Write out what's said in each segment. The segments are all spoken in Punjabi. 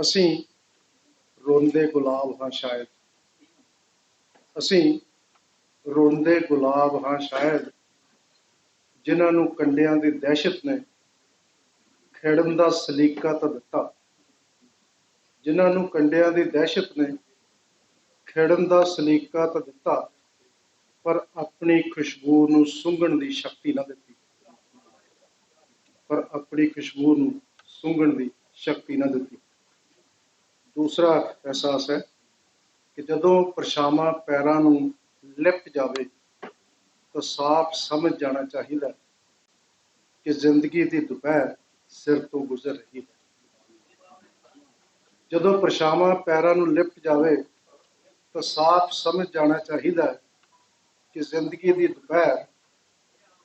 ਅਸੀਂ ਰੋਂਦੇ ਗੁਲਾਬ ਹਾਂ ਸ਼ਾਇਦ। ਅਸੀਂ ਰੋਂਦੇ ਗੁਲਾਬ ਹਾਂ ਸ਼ਾਇਦ, ਜਿਨ੍ਹਾਂ ਨੂੰ ਕੰਡਿਆਂ ਦੀ ਦਹਿਸ਼ਤ ਨੇ ਖੇੜਨ ਦਾ ਸਲੀਕਾ ਤਾਂ ਦਿੱਤਾ। ਜਿਨ੍ਹਾਂ ਨੂੰ ਕੰਡਿਆਂ ਦੀ ਦਹਿਸ਼ਤ ਨੇ ਖੇੜਨ ਦਾ ਸਲੀਕਾ ਤਾਂ ਦਿੱਤਾ, ਪਰ ਆਪਣੀ ਖੁਸ਼ਬੂ ਨੂੰ ਸੁੰਘਣ ਦੀ ਸ਼ਕਤੀ ਨਾ ਦਿੱਤੀ। ਪਰ ਆਪਣੀ ਖੁਸ਼ਬੂ ਨੂੰ ਸੁੰਘਣ ਦੀ ਸ਼ਕਤੀ ਨਾ ਦਿੱਤੀ। ਦੂਸਰਾ ਅਹਿਸਾਸ ਹੈ ਕਿ ਜਦੋਂ ਪਰਛਾਵਾਂ ਪੈਰਾਂ ਨੂੰ ਲਿਪਟ ਜਾਵੇ ਤਾਂ ਸਾਫ਼ ਸਮਝ ਜਾਣਾ ਚਾਹੀਦਾ ਕਿ ਜ਼ਿੰਦਗੀ ਦੀ ਦੁਪਹਿਰ ਸਿਰ ਤੋਂ ਗੁਜ਼ਰ ਰਹੀ ਹੈ। ਜਦੋਂ ਪਰਛਾਵਾਂ ਪੈਰਾਂ ਨੂੰ ਲਿਪਟ ਜਾਵੇ ਤਾਂ ਸਾਫ਼ ਸਮਝ ਜਾਣਾ ਚਾਹੀਦਾ ਕਿ ਜ਼ਿੰਦਗੀ ਦੀ ਦੁਪਹਿਰ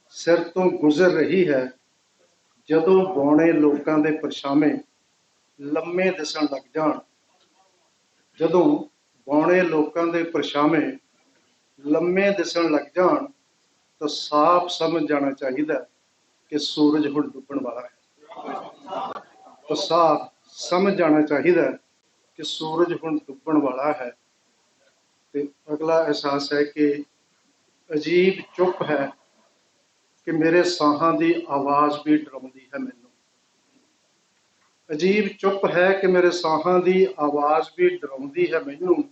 ਸਿਰ ਤੋਂ ਗੁਜ਼ਰ ਰਹੀ ਹੈ ਜਦੋਂ ਬੌਣੇ ਲੋਕਾਂ ਦੇ ਪਰਛਾਵੇਂ ਲੰਮੇ ਦਿਸਣ ਲੱਗ ਜਾਣ। ਜਦੋਂ ਬੌਣੇ ਲੋਕਾਂ ਦੇ ਪਰਛਾਵੇਂ ਲੰਮੇ ਦਿਸਣ ਲੱਗ ਜਾਣ, ਤਾਂ ਸਾਫ਼ ਸਮਝ ਜਾਣਾ ਚਾਹੀਦਾ ਕਿ ਸੂਰਜ ਹੁਣ ਡੁੱਬਣ ਵਾਲਾ ਹੈ। ਤਾਂ ਸਾਫ਼ ਸਮਝ ਜਾਣਾ ਚਾਹੀਦਾ ਕਿ ਸੂਰਜ ਹੁਣ ਡੁੱਬਣ ਵਾਲਾ ਹੈ। ਤੇ ਅਗਲਾ ਅਹਿਸਾਸ ਹੈ ਕਿ ਅਜੀਬ ਚੁੱਪ ਹੈ ਕਿ ਮੇਰੇ ਸਾਹਾਂ ਦੀ ਆਵਾਜ਼ ਵੀ ਡਰਾਉਂਦੀ ਹੈ ਮੈਨੂੰ। ਅਜੀਬ ਚੁੱਪ ਹੈ ਕਿ ਮੇਰੇ ਸਾਹਾਂ ਦੀ ਆਵਾਜ਼ ਵੀ ਡਰਾਉਂਦੀ ਹੈ ਮੈਨੂੰ।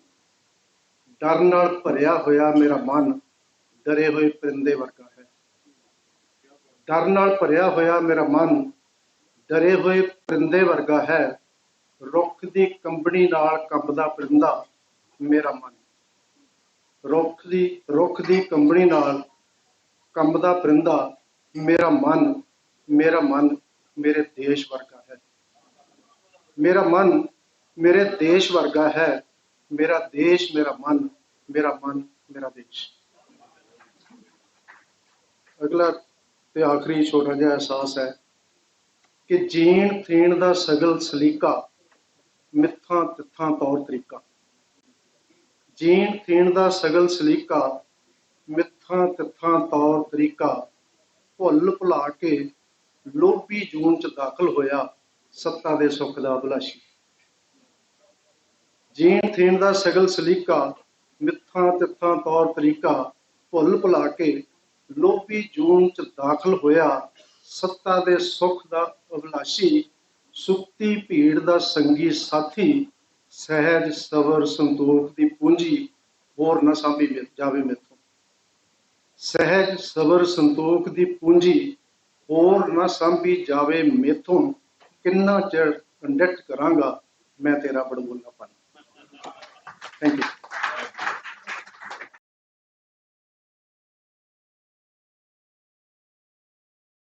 ਡਰ ਨਾਲ ਭਰਿਆ ਹੋਇਆ ਮੇਰਾ ਮਨ ਡਰੇ ਹੋਏ ਪਰਿੰਦੇ ਵਰਗਾ ਹੈ। ਡਰ ਨਾਲ ਭਰਿਆ ਹੋਇਆ ਮੇਰਾ ਮਨ ਡਰੇ ਹੋਏ ਪਰਿੰਦੇ ਵਰਗਾ ਹੈ। ਰੁੱਖ ਦੀ ਕੰਬਣੀ ਨਾਲ ਕੰਬਦਾ ਪਰਿੰਦਾ ਮੇਰਾ ਮਨ। ਰੁੱਖ ਦੀ ਰੁੱਖ ਦੀ ਕੰਬਣੀ ਨਾਲ ਕੰਬਦਾ ਪਰਿੰਦਾ ਮੇਰਾ ਮਨ ਮੇਰਾ ਮਨ ਮੇਰੇ ਦੇਸ਼ ਵਰਗਾ ਹੈ। ਮੇਰਾ ਮਨ ਮੇਰੇ ਦੇਸ਼ ਵਰਗਾ ਹੈ। ਮੇਰਾ ਦੇਸ਼, ਮੇਰਾ ਮਨ ਮੇਰਾ ਮਨ, ਮੇਰਾ ਦੇਸ਼। ਅਗਲਾ ਤੇ ਆਖਰੀ ਛੋਟਾ ਜਿਹਾ ਅਹਿਸਾਸ ਹੈ ਕਿ ਜੀਣ ਥੀਣ ਦਾ ਸਗਲ ਸਲੀਕਾ ਮਿੱਥਾਂ ਤਿੱਥਾਂ ਤੌਰ ਤਰੀਕਾ। ਜੀਣ ਥੀਣ ਦਾ ਸਗਲ ਸਲੀਕਾ ਮਿੱਥਾਂ ਤਿੱਥਾਂ ਤੌਰ ਤਰੀਕਾ ਭੁੱਲ ਭੁਲਾ ਕੇ ਲੋਭੀ ਜੂਨ ਚ ਦਾਖਲ ਹੋਇਆ। ਸੱਤਾ ਦੇ ਸੁੱਖ ਦਾ ਅਭਿਲਾਸ਼ੀ। ਜੀਣ ਥੀਣ ਦਾ ਸਗਲ ਸਲੀਕਾ, ਮਿੱਥਾਂ ਤਿੱਥਾਂ ਤੌਰ ਤਰੀਕਾ ਭੁੱਲ ਭੁਲਾ ਕੇ ਲੋਭੀ ਜੂਨ ਚ ਦਾਖਲ ਹੋਇਆ ਸੱਤਾ ਦੇ ਸੁੱਖ ਦਾ ਅਭਿਲਾਸ਼ੀ, ਸੁੱਤੀ ਭੀੜ ਦਾ ਸੰਗੀ ਸਾਥੀ, ਸਹਿਜ ਸਬਰ ਸੰਤੋਖ ਦੀ ਪੂੰਜੀ, ਹੋਰ ਨਾ ਸਾਂਭੀ ਜਾਵੇ ਮੇਥੋਂ। ਸਹਿਜ ਸਬਰ ਸੰਤੋਖ ਦੀ ਪੂੰਜੀ, ਹੋਰ ਨਾ ਸਾਂਭੀ ਜਾਵੇ ਮੇਥੋਂ। ਕਿੰਨਾ ਚਿਰ ਕੰਡਕਟ ਕਰਾਂਗਾ ਮੈਂ ਤੇਰਾ ਬੜਬੋਲਾਪਨ। Thank you